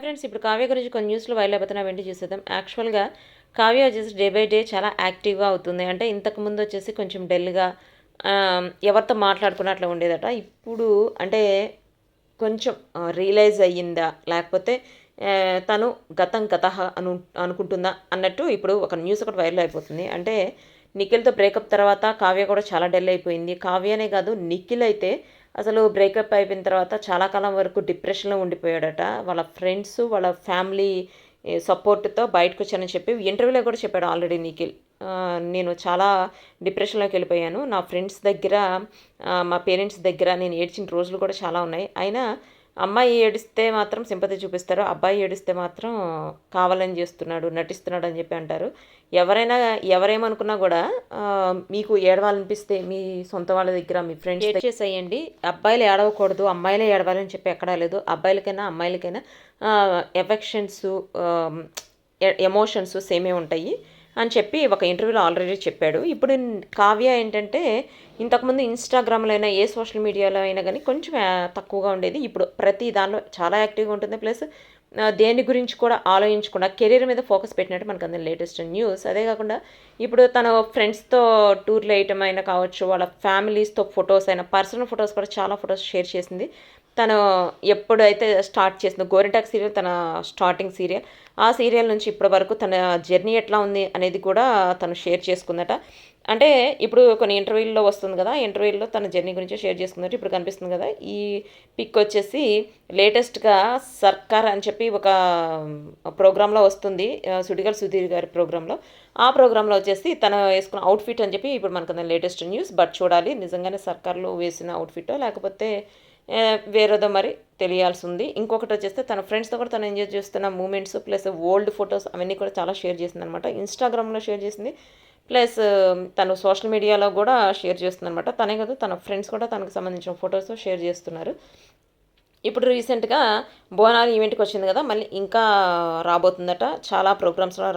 Hi friends ఇప్పుడు కావ్య గురించి కొన్ని న్యూస్లు వైరల్ అయిపోతున్నా వెంటనే చూసేద్దాం. యాక్చువల్గా కావ్య వచ్చేసి డే బై డే చాలా యాక్టివ్గా అవుతుంది. అంటే ఇంతకు ముందు వచ్చేసి కొంచెం డల్గా ఎవరితో మాట్లాడుకున్నట్లు ఉండేదట. ఇప్పుడు అంటే కొంచెం రియలైజ్ అయ్యిందా? లేకపోతే తను గతం గత అను అనుకుంటుందా? అన్నట్టు ఇప్పుడు ఒక న్యూస్ ఒకటి వైరల్ అయిపోతుంది. అంటే నిఖిల్తో బ్రేకప్ తర్వాత కావ్య కూడా చాలా డల్ అయిపోయింది. కావ్యనే కాదు నిఖిల్ అయితే అసలు బ్రేకప్ అయిపోయిన తర్వాత చాలా కాలం వరకు డిప్రెషన్లో ఉండిపోయాడట. వాళ్ళ ఫ్రెండ్స్ వాళ్ళ ఫ్యామిలీ సపోర్ట్తో బయటకు వచ్చానని చెప్పి ఇంటర్వ్యూలో కూడా చెప్పాడు ఆల్రెడీ నిఖిల్. నేను చాలా డిప్రెషన్లోకి వెళ్ళిపోయాను. నా ఫ్రెండ్స్ దగ్గర మా పేరెంట్స్ దగ్గర నేను ఏడ్చిన రోజులు కూడా చాలా ఉన్నాయి. అయినా అమ్మాయి ఏడిస్తే మాత్రం సింపతి చూపిస్తారు అబ్బాయి ఏడిస్తే మాత్రం కావాలని చేస్తున్నాడు నటిస్తున్నాడు అని చెప్పి అంటారు. ఎవరైనా ఎవరేమనుకున్నా కూడా మీకు ఏడవాలనిపిస్తే మీ సొంత వాళ్ళ దగ్గర మీ ఫ్రెండ్స్ చేసేయండి. అబ్బాయిలు ఏడవకూడదు అమ్మాయిలే ఏడవాలని చెప్పి ఎక్కడా లేదు. అబ్బాయిలకైనా అమ్మాయిలకైనా ఎఫెక్షన్స్ ఎమోషన్స్ సేమే ఉంటాయి. అని చెప్పి ఒక ఇంటర్వ్యూలో ఆల్రెడీ చెప్పాడు. ఇప్పుడు కావ్య ఏంటంటే ఇంతకుముందు ఇన్స్టాగ్రామ్లో అయినా ఏ సోషల్ మీడియాలో అయినా కానీ కొంచెం తక్కువగా ఉండేది. ఇప్పుడు ప్రతి దానిలో చాలా యాక్టివ్గా ఉంటుంది. ప్లస్ దేని గురించి కూడా ఆలోచించకుండా కెరీర్ మీద ఫోకస్ పెట్టినట్టు మనకు అందరి లేటెస్ట్ న్యూస్. అదే కాకుండా ఇప్పుడు తన ఫ్రెండ్స్తో టూర్లు వేయటం అయినా కావచ్చు వాళ్ళ ఫ్యామిలీస్తో ఫొటోస్ అయినా పర్సనల్ ఫొటోస్ కూడా చాలా ఫొటోస్ షేర్ చేసింది. తను ఎప్పుడైతే స్టార్ట్ చేసిందో గోరింటాక్ సీరియల్ తన స్టార్టింగ్ సీరియల్ ఆ సీరియల్ నుంచి ఇప్పటి వరకు తన జర్నీ ఎట్లా ఉంది అనేది కూడా తను షేర్ చేసుకుందట. అంటే ఇప్పుడు కొన్ని ఇంటర్వ్యూల్లో వస్తుంది కదా ఇంటర్వ్యూల్లో తన జర్నీ గురించి షేర్ చేసుకున్నట్టు ఇప్పుడు కనిపిస్తుంది కదా ఈ పిక్ వచ్చేసి లేటెస్ట్గా సర్కార్ అని చెప్పి చెప్పి ఒక ప్రోగ్రాంలో వస్తుంది. సుడిగల్ సుధీర్ గారి ప్రోగ్రాంలో. ఆ ప్రోగ్రాంలో వచ్చేసి తను వేసుకున్న అవుట్ఫిట్ అని చెప్పి ఇప్పుడు మనకు లేటెస్ట్ న్యూస్ బట్ చూడాలి నిజంగానే సర్కార్లో వేసిన అవుట్ఫిట్ లేకపోతే వేరేదో మరి తెలియాల్సి ఉంది ఇంకొకటి వచ్చేస్తే తన ఫ్రెండ్స్తో కూడా తను ఎంజాయ్ చేస్తున్న మూమెంట్స్ ప్లస్ ఓల్డ్ ఫొటోస్ అవన్నీ కూడా చాలా షేర్ చేసింది అనమాట ఇన్స్టాగ్రామ్లో షేర్ చేసింది ప్లస్ తను సోషల్ మీడియాలో కూడా షేర్ చేస్తుంది అనమాట తనే కాదు తన ఫ్రెండ్స్ కూడా తనకు సంబంధించిన ఫొటోస్ షేర్ చేస్తున్నారు. ఇప్పుడు రీసెంట్గా బోనాలు ఈవెంట్కి వచ్చింది కదా మళ్ళీ ఇంకా రాబోతుందట. చాలా ప్రోగ్రామ్స్లో రా